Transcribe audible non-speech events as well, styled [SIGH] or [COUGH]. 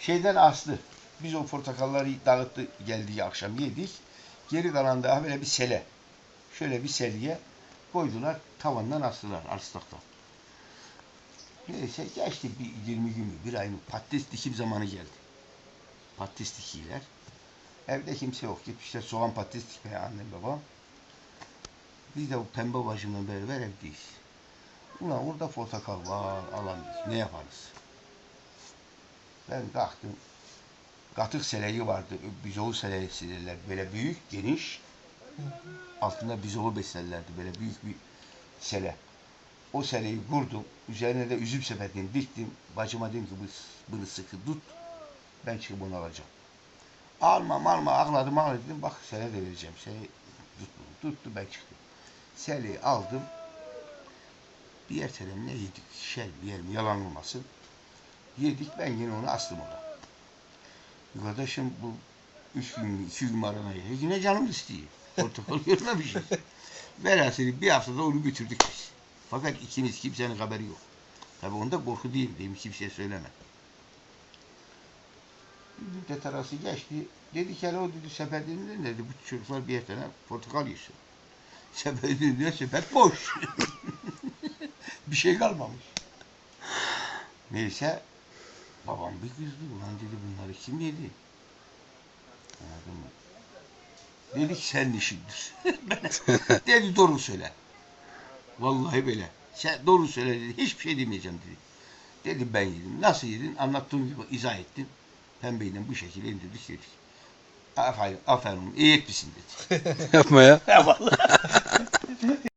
Şeyden aslı. Biz o portakalları dağıttı geldiği akşam yedik. Geri kalan da böyle bir sele. Şöyle bir selye koydular. Tavandan astılar arstaktan. Neyse geçti bir 20 gün bir ay mı patates dikim zamanı geldi. Patates dikiyorlar. Evde kimse yok. Gitmişler soğan patates dikmeye annem babam. Biz de bu pembe bacımla beraber evdeyiz. Ulan orada portakal var alamıyoruz. Ne yaparız? Ben kalktım. Katık seleyi vardı. Bizoğlu selesi derler. Böyle büyük, geniş. Altında bizoğlu beslerlerdi. Böyle büyük bir sele. O seleyi vurdum. Üzerine de üzüm sepetini diktim. Bacıma dedim ki "Bu- bunu sıkı tut. Ben çıkıp onu alacağım. Almam alma ağladım ağladım dedim. Bak sele de vereceğim. Sele tuttu. Tuttu ben çıktım. Seleyi aldım. Bir ertelen ne yedik? Şey bir yer mi? Yalan olmasın. Yedik ben yine onu astım ona. Kardeşim bu üç gün, iki gün arana yedi. Yine canım istiyor. Portakal görmemişiz. Velhasıl bir haftada onu götürdük biz. Fakat ikimiz kimsenin haberi yok. Tabi onda korku değil. Benim kimseye söyleme. Bir müddet arası geçti. Dedi ki hele o dedi sepetinden dedi bu çocuklar bir yerden portakal yesin. Sepetinden diyor sepet boş. [LAUGHS] bir şey kalmamış. Neyse babam bir kızdı. Ulan dedi bunları kim yedi? Anladın mı? Dedi ki senin işindir. [LAUGHS] Dedi doğru söyle. Vallahi böyle. Sen doğru söyle dedi. Hiçbir şey demeyeceğim dedi. Dedim ben yedim. Nasıl yedin? Anlattığım gibi izah ettim. Pembeyle bu şekilde indirdik yedik. Aferin, aferin iyi etmişsin dedi. [LAUGHS] Yapma ya. [LAUGHS] Eyvallah.